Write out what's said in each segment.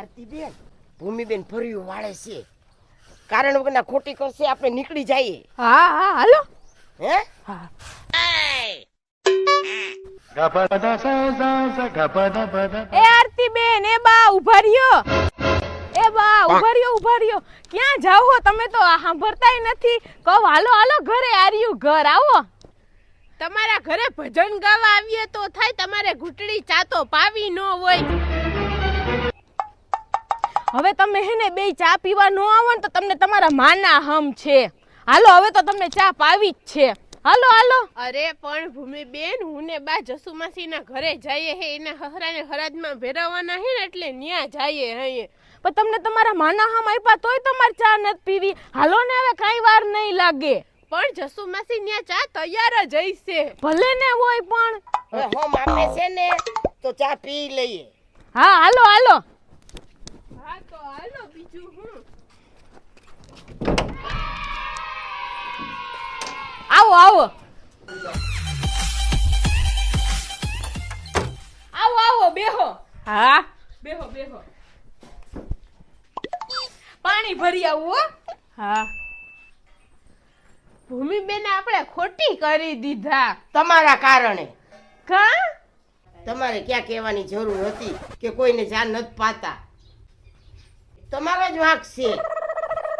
આરતીબેન ભૂમિબેન ફર્યું વાળે છે. કારણ વગરના ખોટી કરશે આપણે નીકળી જઈએ. હા હા હાલો. હે? હા. એ આરતી બેન એ બા ઊભા રહ્યો. એ બા ઊભા રહ્યો ઊભા રહ્યો. ક્યાં જાવ હો તમે તો? આ સાંભળતાય નથી. કહો હાલો હાલો ઘરે આર્યું ઘર આવો. તમારા ઘરે ભજન ગાવા આવીએ તો થાય તમારે ઘૂંટડી ચાતો પાવી ન હોય. હવે તમે હે ને બે ચા પીવા ન આવો ને તો તમને તમારા માના હમ છે. હાલો હવે તો તમને ચા પાવી જ છે. હાલો હાલો. અરે પણ ભૂમિ બેન હું ને બા જસુમાસી ના ઘરે જઈએ હે એના હહરાને હરાજમાં ભેરાવાના હે ને એટલે ન્યા જઈએ હે પણ તમને તમારા માના હમ આપ્યા તોય તમારે ચા નથી પીવી. હાલો ને હવે કઈ વાર નહીં લાગે. પણ જસુમાસી ન્યા ચા તૈયાર જ હશે ભલે ને હોય પણ. હોમ આપે છે ને તો ચા પી લઈએ. હા હાલો હાલો. હા હાલો બીજું હું આવો આવો આવો આવો બેહો. હા? બેહો બેહો. પાણી ભરી આવું હો. હા. ભૂમિ બેન આપણે ખોટી કરી દીધા. તમારા કારણે. કા? તમારે ક્યાં કહેવાની જરૂર હતી કે કોઈને જાન નથી પાતા? તમારો જ વાંક છે.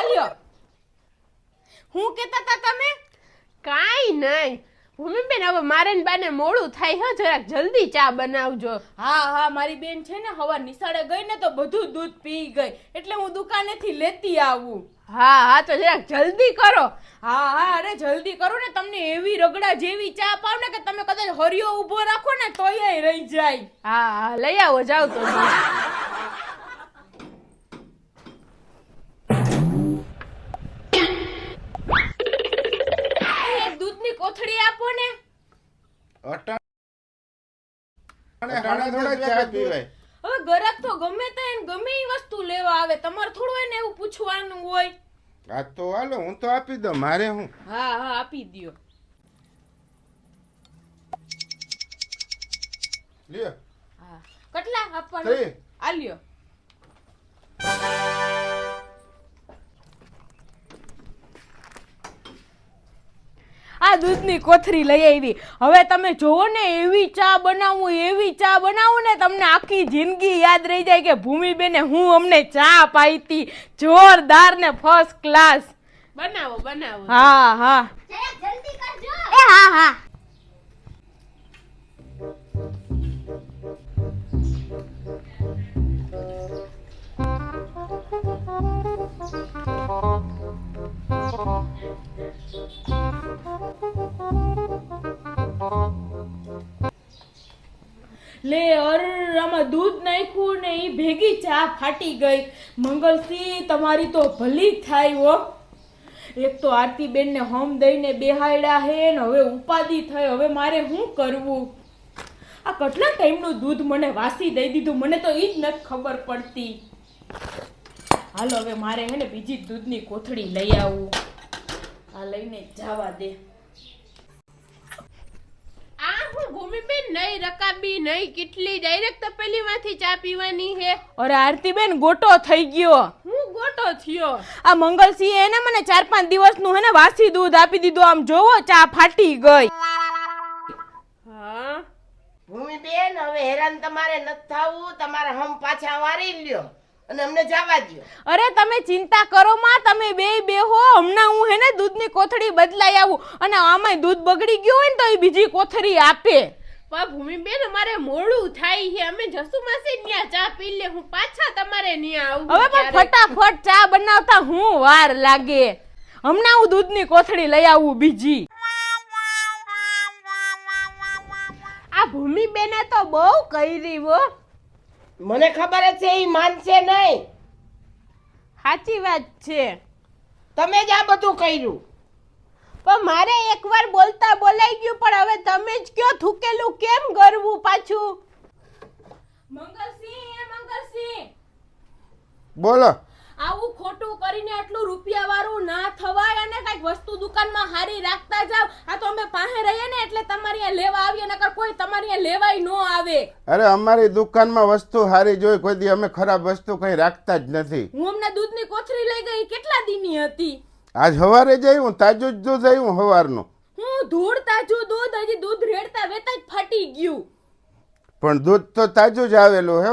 અલ્યો હું કેતા તા તમે? કાઈ નહીં. ભૂમિ બેન હવે મારે ને બાને મોડું થાય હો જરાક જલ્દી ચા બનાવજો. હા હા મારી બેન છે ને હવા નિશાળે ગઈ ને તો બધું દૂધ પી ગઈ. એટલે હું દુકાનેથી લેતી આવું. હા હા તો જરાક જલ્દી કરો. હા હા અરે જલ્દી કરો ને તમને એવી રગડા જેવી ચા પાવ ને કે તમે કદાચ હરિયો ઊભો રાખો ને તોય રહી જાય. હા હા લઈ આવો જાવ તો. હવે ગરક તો ગમે તે ગમે એ વસ્તુ લેવા આવે. તમારે થોડું એને એવું પૂછવાનું હોય. આ તો હાલો હું તો આપી દઉં મારે હું? હા હા આપી દ્યો. લ્યો. હા. કેટલા આપવાનું? આ આલ્યો આ દૂધની કોથરી લઈ આવી. હવે તમે જોવો ને એવી ચા બનાવું એવી ચા બનાવું ને તમને આખી જિંદગી યાદ રહી જાય કે ભૂમિબેને હું અમને ચા પાઈતી જોરદાર ને ફર્સ્ટ ક્લાસ બનાવો બનાવો. હા હા. એ હા હા. ને ભેગી ચા ફાટી ગઈ. મંગલસિંહ, તમારી તો ભલી થાય હો. એક તો આરતીબેન ને હમ દઈને બેહાડ્યા હે ને હવે ઉપાધિ થઈ હવે મારે શું કરવું? આ કેટલા ટાઈમનું દૂધ મને વાસી દઈ દીધું? મને તો એ જ નથી ખબર પડતી. હાલો, હવે મારે હે ને બીજી દૂધની કોથળી લઈ આવું. આ લઈને જવા દે આ હું ભૂમિ બેન નહીં રકાબી નહીં કેટલી ડાયરેક્ટ તપેલી માંથી ચા પીવાની હે અરે આરતીબેન ગોટો થઈ ગયો. હું ગોટો થયો? આ મંગલસિંહ એને મને ચાર પાંચ દિવસનું હે ને વાસી દૂધ આપી દીધું. આમ જોવો ચા ફાટી ગઈ. હા? ભૂમિબેન હવે હેરાન તમારે નથી થવું. તમારે હમ પાછા વારી લ્યો અને અમને જવા દ્યો. અરે તમે ચિંતા કરો માં તમે બે બેહો હમણાં હું હે ને દૂધની કોથળી બદલાઈ આવું અને આમાંય દૂધ બગડી ગયું હોય ને તો એ બીજી કોથળી આપે. પણ ભૂમિબેન અમારે મોડું થાય છે. અમે જસુ માસી ન્યા ચા પી લે હું પાછા તમારે ન્યા આવું હવે પણ ફટાફટ ચા બનાવતા હું વાર લાગે. હમણાં હું દૂધની કોથળી લઈ આવું બીજી. આ ભૂમિ બેને તો બહુ કરી હો. મને ખબર જ છે એ માનશે નહીં. સાચી વાત છે. તમે જ આ બધું કર્યું. પણ મારે એકવાર બોલતા બોલાઈ ગયું પણ હવે તમે જ કયો થૂકેલું કેમ કરવું પાછું? મંગલસિંહ એ મંગલસિંહ! બોલો. આવું ખોટું કરીને આટલું રૂપિયા વાળું ના થવાય અને કંઈક વસ્તુ દુકાનમાં હારી રાખતા જાવ. આ તો અમે પાસે રહીએ ને એટલે તમારી આ લેવા આવીએ નકર કોઈ તમારી આ લેવાય ન આવે. અરે અમારી દુકાનમાં વસ્તુ સારી જોઈ કોઈ દી અમે ખરાબ વસ્તુ કઈ રાખતા જ નથી. હું અમને દૂધની કોથળી લઈ ગઈ કેટલા દીની હતી? આજ સવારે જ હું તાજું જ દૂધ આવ્યું સવારનું હું ધૂળ તાજું દૂધ હજી દૂધ રેડતા વેતા જ ફાટી ગયું. પણ દૂધ તો તાજું જ આવેલું હે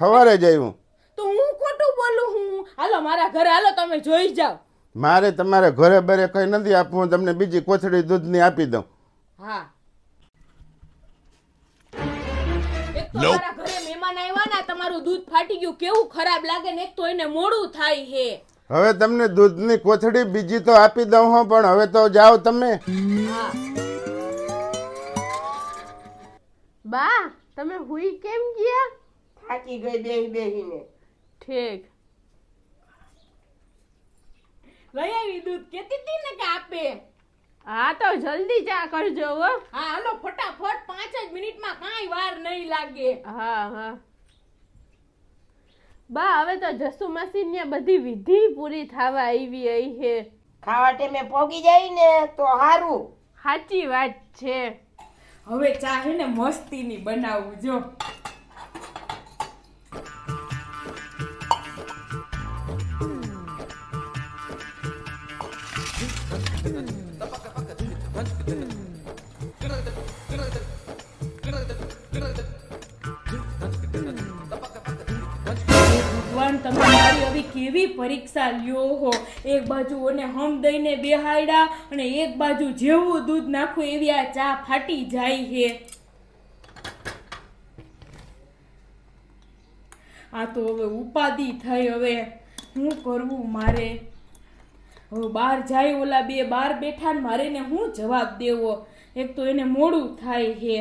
સવારે જ આવ્યું તો હું ખોટું બોલું હું? હાલો મારા ઘરે હાલો તમે જોઈ જાઓ. મારે તમારે ઘરે બરે કઈ નથી આપવું હું તમને બીજી કોથળી દૂધની આપી દઉં. હા. એક તો મારા ઘરે મહેમાન આવ્યા ને તમારું દૂધ ફાટી ગયું કેવું ખરાબ લાગે ને એક તો એને મોડું થાય હે. હવે તમને દૂધની કોથળી બીજી તો આપી દઉં હો પણ હવે તો જાઓ તમે. હા. બા તમે હુઈ કેમ ગયા? થાકી ગઈ બેહી બેહીને. ઠીક. લઈ આવી દૂધ. કેતી હતી ને કે આપે? હા તો જલ્દી ચા કરજો હો. હા હાલો ફટાફટ. પાંચ જ મિનિટમાં કાંઈ વાર નહીં લાગે. હા હા. બા હવે તો જસુ માસી બધી વિધિ પૂરી થવા આવી આઈ હે. ખાવા ટેમે પોગી જાય ને તો સારું સાચી વાત છે. હવે ચા હે ને મસ્તીની બનાવું જો. કેવી પરીક્ષા લ્યો હો. એક બાજુ ઓને હમ દઈને બેહાડ્યા અને એક બાજુ જેવું દૂધ નાખું એવી આ ચા ફાટી જાય હે. આ તો હવે ઉપાધિ થઈ હવે. શું કરવું મારે? હવે બહાર જાય ઓલા બે બહાર બેઠા ને મારે ને હું જવાબ દેવો? એક તો એને મોડું થાય હે.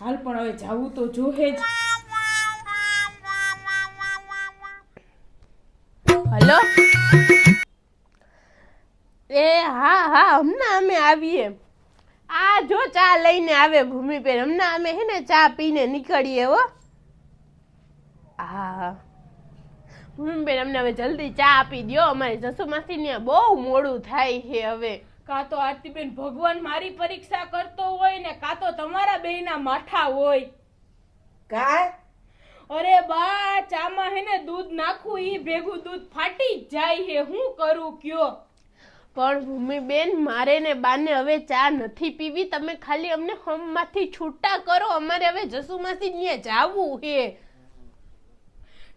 હાલ પણ હવે જાવું તો જોહે જ. હલો? એ હા હા હમણાં અમે આવીએ. આ જો ચા લઈને આવે ભૂમિબેન હમણાં અમે હે ને ચા પીને નીકળીએ હો. હા હા. ભૂમિબેન અમને હવે જલ્દી ચા આપી દો અમારી જસુ માસીને બહુ મોડું થાય છે હવે. કાં તો આરતીબેન ભગવાન મારી પરીક્ષા કરતો હોય ને કાં તો તમારા બેયના માઠા હોય. કા? અરે બા ચામાં હે ને દૂધ નાખું ઈ ભેગું દૂધ ફાટી જાય હે. હું કરું કયો? પણ ભૂમિબેન મારે ને બાને હવે ચા નથી પીવી. તમે ખાલી અમને હમમાંથી છૂટા કરો. અમારે હવે જસુમાંથી ત્યાં જાવું હે.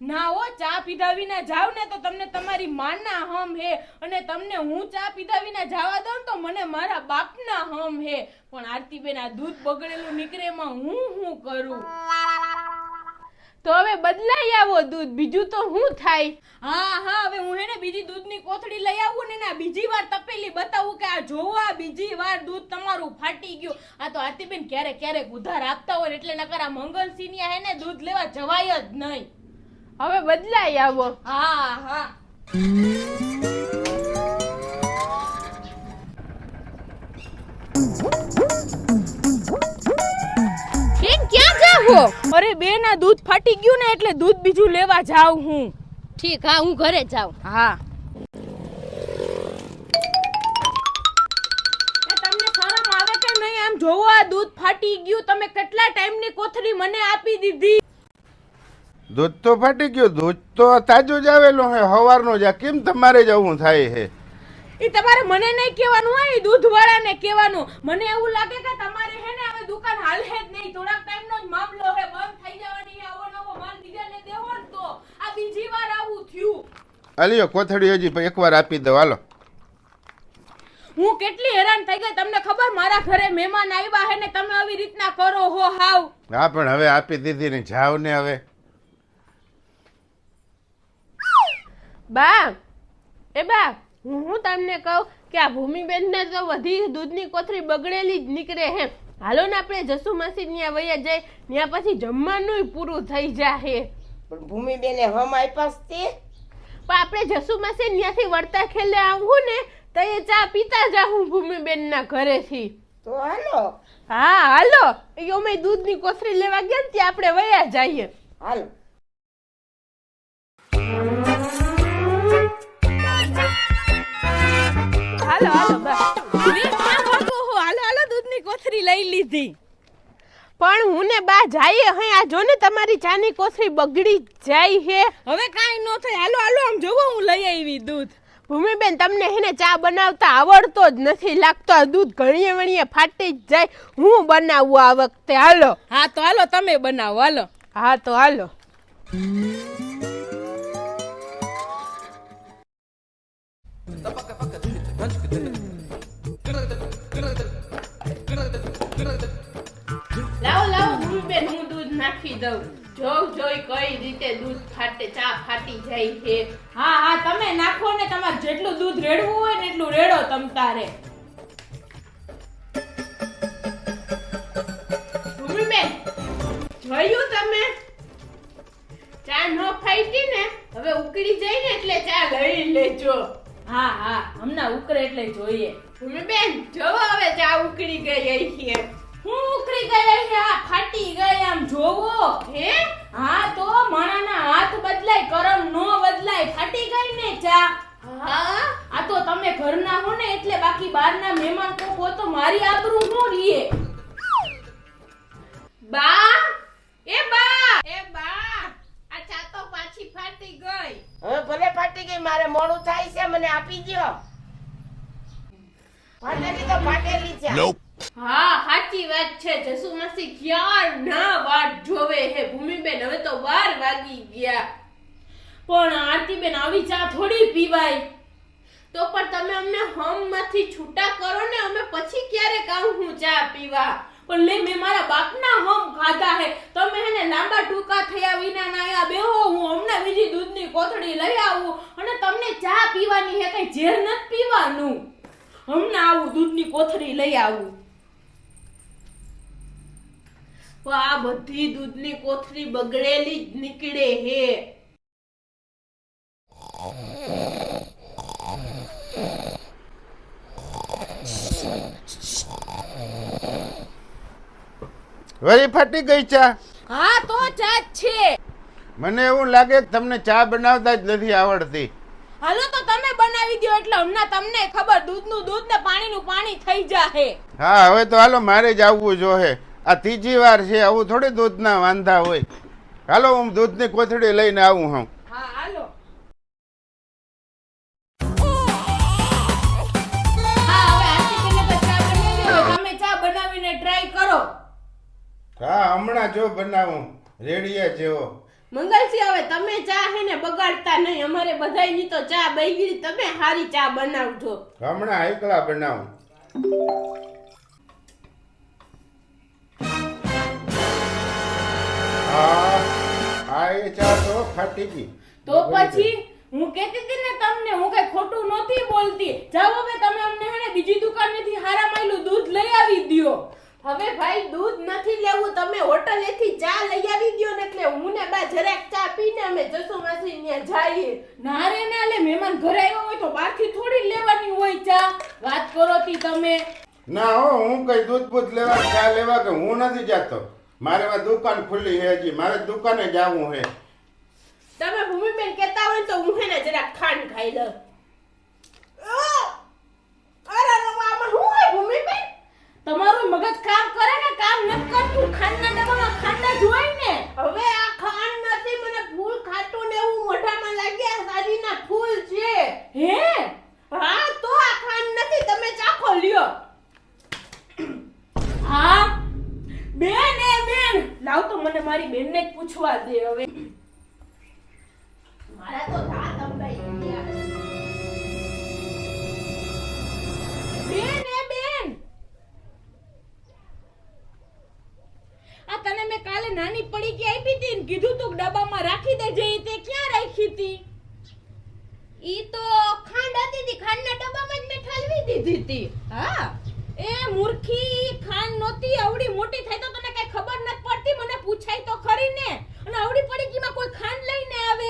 ના હો ચા પીધા વિના જાવ ને તો તમને તમારી માના હમ હે. અને તમને હું ચા પીધા વિના જવા દઉં ને તો મને મારા બાપના હમ હે. પણ આરતીબેન આ દૂધ બગડેલું નીકળે એમાં હું હું કરું? તો હવે બદલાઈ આવો દૂધ. બીજું તો શું થાય? હા હા હવે હું હેને બીજી દૂધની કોથળી લઈ આવું ને ના બીજી વાર તપેલી બતાવું કે આ જોવો આ બીજી વાર દૂધ તમારું ફાટી ગયું. આ તો આરતીબેન ક્યારેક ક્યારેક ઉધાર આપતા હોય એટલે નકર આ મંગલસિંહની હે ને દૂધ લેવા જવાય જ નહીં. હવે બદલાઈ આવો. હા હા. કેમ ક્યાં અરે બે ના દૂધ ફાટી ગયું ને એટલે દૂધ બીજું લેવા જાઉં હું. ઠીક હા હું ઘરે જાઉં. હા. તમને શરમ આવે કે નહીં? આમ જોવો આ દૂધ ફાટી ગયું. તમે કેટલા ટાઈમની કોથળી મને આપી દીધી? દૂધ તો ફાટી ગયું. દૂધ તો તાજું જ આવેલું હે સવારનું જ. કેમ તમારે જવું થાય હે એ તમારે મને નહીં કહેવાનું હોય દૂધ વાળાને કહેવાનું. મને એવું લાગે કે તમારે દુકાન હાલે જ નહીં. થોડાક ટાઈમનો જ મામલો હે બંધ થઈ જવાની. આવો નવો માલ બીજાને દેવો ને તો આ બીજી વાર આવું થયું. અલીયો કોથળી હજી એકવાર આપી દો હાલો. હું કેટલી હેરાન થઈ ગઈ. તમને ખબર મારા ઘરે મહેમાન આવ્યા હે ને તમે આવી રીતના કરો હો હાવ. હા પણ હવે આપી દીધી ને જાવ ને હવે. બા એ બા હું હું તમને કહું કે આ ભૂમિબેન ને તો વધી દૂધની કોથળી બગડેલી જ નીકળે હે. હાલો ને આપણે જસુ માસી ત્યાં વયા જાય ત્યાં પછી જમવાનું પૂરું થઈ જાય પણ ભૂમિ બેને હમ આપ્યાસ તે? પણ આપણે જસુ માસી ત્યાંથી વળતા ખેલે આવું ને તો એ ચા પીતા જાહું ભૂમિબેન ના ઘરેથી. તો હાલો. હા હાલો. એ અમે દૂધની કોથરી લેવા ગયા ને ત્યાં આપણે વયા જઈએ. હાલો. હાલો હાલો. બધી પણ હું ને બા જઈએ હે આ જો ને તમારી ચાની કોથળી બગડી જાય હે. હવે કાંઈ ન થાય. હાલો હાલો આમ જોવો હું લઈ આવી દૂધ. ભૂમિબેન તમને હેને ચા બનાવતા આવડતો જ નથી લાગતો. આ દૂધ ઘણીએ વણીએ ફાટી જ જાય. હું બનાવું આ વખતે? હાલો. હા તો હાલો તમે બનાવો. હાલો. હા તો હાલો. નાખી દઉં. જોઈ જોઈ કઈ રીતે દૂધ ફાટે ચા ફાટી જાય છે. હા હા તમે નાખો ને તમારે જેટલું દૂધ રેડવું હોય ને એટલું રેડો તમ તારે. ભૂમિબેન જોયું તમે? ચા ન ફાઈટી ને હવે ઉકળી જાય ને એટલે ચા લઈ લેજો. હા હા હમણાં ઉકળે એટલે જોઈએ. ભૂમિબેન જોવો હવે ચા ઉકળી ગઈ છે હું ઉકળી ગઈ છે આ ફાટી ગઈ આમ જોવો હે? હા તો માણાના હાથ બદલાય કરમ નો બદલાય ફાટી ગઈ ને ચા? હા. આ તો તમે ઘરના હો ને એટલે બાકી બહારના મહેમાન હો તો મારી આબરૂ નો રીએ. બા? એ બા! એ બા આ ચા તો પાછી ફાટી ગઈ. હવે ભલે ફાટી ગઈ મારે મોડું થાય છે મને આપી દ્યો. ફાટેલી તો ફાટેલી છે. હા, સાચી વાત છે. જસુ માસી ક્યાર ના વાટ જોવે હે? ભૂમિબેન હવે તો બાર વાગી ગયા. પણ આરતીબેન આવી ચા થોડી પીવાય. તો પણ તમે અમને હમમાંથી છૂટા કરો ને, અમે પછી ક્યારે આવું હું ચા પીવા? પણ લે, મેં મારા બાપના હમ ખાધા હે. તમે હેને લાંબા ટૂંકા થયા વિના ના બે બેહો, હું હમણાં બીજી દૂધની કોથળી લઈ આવું અને તમને ચા પીવાની હે કઈ ઝેર નથી પીવાનું. હમણાં આવું દૂધની કોથળી લઈ આવું. આ બધી દૂધની કોથળી બગડેલી જ નીકળે હે. વરી ફાટી ગઈ ચા? હા તો ચા જ છે. મને એવું લાગે કે તમને ચા બનાવતા જ નથી આવડતી. હાલો તો તમે બનાવી દો એટલે હમણાં તમને ખબર દૂધનું દૂધ ને પાણીનું પાણી થઈ જાહે. હા હવે તો હાલો મારે જ આવવું જોહે. આ ત્રીજી વાર છે આવું થોડી દૂધના વાંધા હોય. હાલો હું દૂધની કોથળી લઈને આવું હું હા હા હવે આરતીબેનને તો ચા બનાવી હોય તમે ચા બનાવીને ટ્રાય કરો. હા હમણાં જો બનાવું. રેડિયા જેવો. મંગલસિંહ હવે તમે ચા હે ને બગાડતા નહીં. અમારે બધાયની તો ચા બગડી. તમે હારી ચા બનાવજો. હમણાં એકલા બનાવું. હા આ એ ચા તો ફાટી ગઈ. તો પછી હું કહેતી હતી ને તમને હું કઈ ખોટું નહોતી બોલતી. જાઓ હવે તમે અમને હે ને બીજી દુકાનેથી હારા માયલું દૂધ લઈ આવી દ્યો. હવે ભાઈ દૂધ નથી લેવું તમે હોટલેથી ચા લઈ આવી દયો ને એટલે હું ને બા જરાક ચા પીને અમે જસુ માસી ને જઈએ. ના રે ના લે મહેમાન ઘરે આવ્યો હોય તો બહારથી થોડી લેવાની હોય ચા. વાત કરો તી તમે. ના હો હું કઈ દૂધ બૂધ લેવા ચા લેવા કે હું નથી જાતો. મારે આ દુકાન ખુલ્લી છે હજી. મારે દુકાને જવું છે. તમે ભૂમિબેન કહેતા હોય તો હું હે ને જરા ખાંડ ખાઈ લઉં! અરે અરે, આમાં શું હોય ભૂમિબેન? તમારું મગજ કામ કરે ને કામ ન કરતું ખાંડના ડબ્બામાં ખાંડ જ હોય ને. હવે આ ખાંડ નથી મને ફૂલ ખાટું ને એવું મોઢામાં લાગ્યા સાજીના ફૂલ છે. હે? હા તો આ ખાંડ નથી તમે ચાખો લ્યો હા બેન એ બેન લાવ તો મને મારી બેનને જ પૂછવા દે હવે. મારા તો દાંત અંબાઈ ગયા. બેન એ બેન! આ તને મેં કાલે નાની પડી કે આપી હતી ને કીધું તું ડબ્બામાં રાખી દેજે જઈ તે ક્યાં રાખી હતી? ઈ તો ખાંડ હતી તી ખાંડના ડબ્બામાં જ મેં ઠાલવી દીધી હતી હા. એ મૂર્ખી ખાંડ નોતી આવડી મોટી થઈ તો તને કઈ ખબર નથી. પૂછાય તો ખરી ને. અને આવડી પડી કીમાં કોઈ ખાંડ લઈને આવે?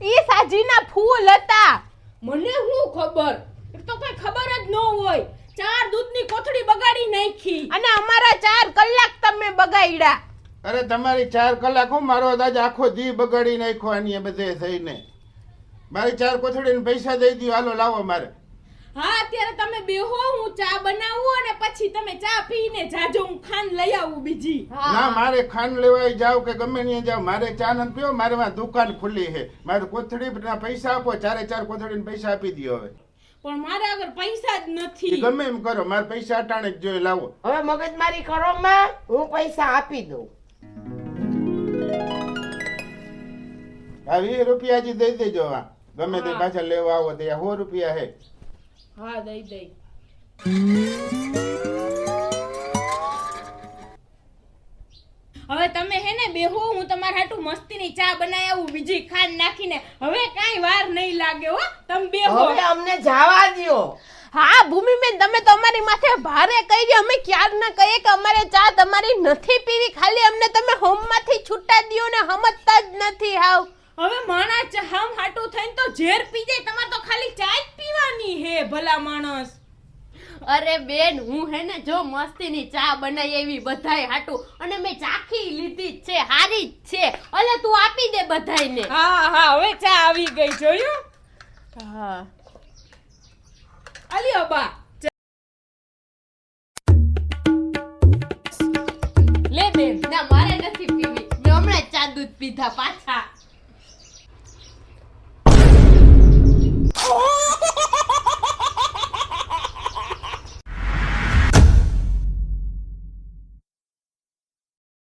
એ સાજીના ફૂલ હતા. મને શું ખબર? એ તો કઈ ખબર જ ન હોય. ચાર દૂધની કોથળી બગાડી નાખી. અને અમારા ચાર કલાક તમે બગાડ્યા. અરે તમારી ચાર કલાક હું મારો દાજ આખો દી બગાડી નાખ્યો આની એ બધે થઈને. મારી ચાર કોથળીને પૈસા દઈ દો હાલો લાવો મારે. હા અત્યારે તમે બેહો હું ચા બનાવું અને પછી તમે ચા પીને જાજો હું ખાંડ લઈ આવું બીજી. ના મારે ખાંડ લેવાય જાવ કે ગમે ત્યાં જાવ? મારે ચા નથી પીવો મારે માં દુકાન ખુલ્લી છે. મારે કોથળી ના પૈસા આપો ચારે ચાર કોથળી પૈસા આપી દો હવે. પણ મારા આગળ પૈસા જ નથી. ગમે એમ કરો મારે પૈસા અટાણે જ જોઈએ લાવો. હવે મગજ મારી કરો માં હું પૈસા આપી દઉં. આ વીસ રૂપિયા હજી દઈ દેજો આ ગમે તે પાછા લેવા આવો તે સો રૂપિયા હે હા દઈ દઈ હવે તમે હે ને બેહો હું તમારા હાટુ મસ્તીની ચા બનાવી આવું બીજી ખાંડ નાખીને. હવે કાંઈ વાર નહીં લાગે હો તમે બે હવે અમને જવા દ્યો. હા ભૂમિબેન તમે તો અમારી માથે ભારે કહી દે અમે ક્યાર ના કહીએ કે અમારે ચા તમારી નથી પીવી. ખાલી અમને તમે હોમમાંથી છૂટા દ્યો ને સમજતા જ નથી હાવ. હવે માણસ ચ- હમ હાટુ થઈને તો ઝેર પી જાય. તમારે તો ખાલી ચા જ પીવાની હે ભલા માણસ. અરે બેન હું હે ને જો મસ્તીની ચા બનાવી એવી બધાય હાટું અને મેં ચાખી લીધી જ છે હારી જ છે. અલે તું આપી દે બધાયને. હા હા હવે ચા આવી ગઈ જોયું? હા. અલી અબા લે બેન. ના મારે નથી પીવી. મેં હમણાં જ ચા દૂધ પીધા પાછા.